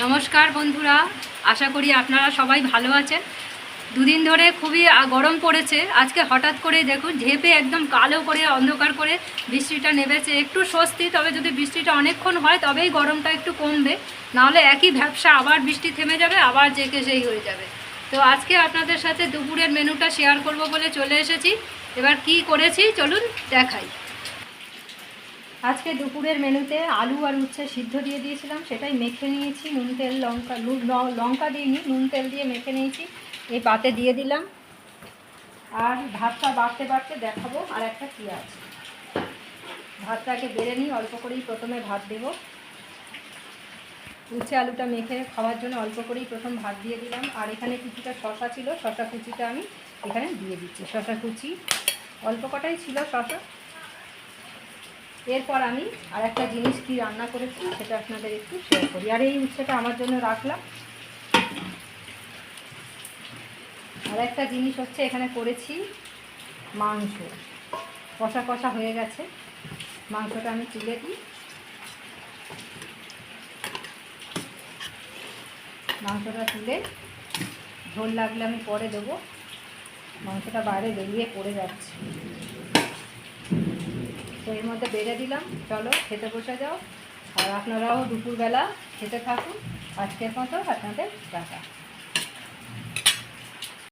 নমস্কার বন্ধুরা, আশা করি আপনারা সবাই ভালো আছেন। দুদিন ধরে খুবই গরম পড়েছে। আজকে হঠাৎ করে দেখুন, ঝেপে একদম কালো করে, অন্ধকার করে বৃষ্টিটা নেমেছে। একটু স্বস্তি, তবে যদি বৃষ্টিটা অনেকক্ষণ হয়, তবেই গরমটা একটু কমবে। নাহলে একই ব্যবসা আবার বৃষ্টি থেমে যাবে, আবার জেকে সেই হয়ে যাবে। তো আজকে আপনাদের সাথে দুপুরের মেনুটা শেয়ার করব বলে চলে এসেছি। এবার কি করেছি, চলুন দেখাই। আজকে দুপুরের মেনুতে আলু আর উচ্ছে সিদ্ধ দিয়ে দিয়েছিলাম, সেটাই মেখে নিয়েছি, নুন তেল, লঙ্কা লঙ্কা দিইনি, নুন তেল দিয়ে মেখে নিয়েছি, এই পাতে দিয়ে দিলাম। আর ভাতটা বাড়তে বাড়তে দেখাবো আর একটা কী আছে। ভাতটাকে বেড়ে নিই, অল্প করেই প্রথমে ভাত দেবো। উচ্ছে আলুটা মেখে খাওয়ার জন্য অল্প করেই প্রথম ভাত দিয়ে দিলাম। আর এখানে কিছুটা শশা ছিল শশা কুচিটা আমি এখানে দিয়ে দিচ্ছি। শশা কুচি অল্প কটাই ছিল শশা এরপর আমি আর একটা জিনিস কি রান্না করেছি সেটা আপনাদের একটু শেয়ার করি। আর এই উচ্ছেটা আমার জন্য রাখলাম। আর একটা জিনিস হচ্ছে এখানে করেছি মাংস। কষা কষা হয়ে গেছে। মাংসটা আমি তুলে দিই। মাংসটা তুলে ঝোল লাগলে আমি পরে দেবো। মাংসটা বাইরে বেরিয়ে পড়ে যাচ্ছে। তো এর মধ্যে বেড়ে দিলাম। চলো, খেতে বসে যাও। আর আপনারাও দুপুরবেলা খেতে থাকুন। আজকের মতো আপনাদের টাটা।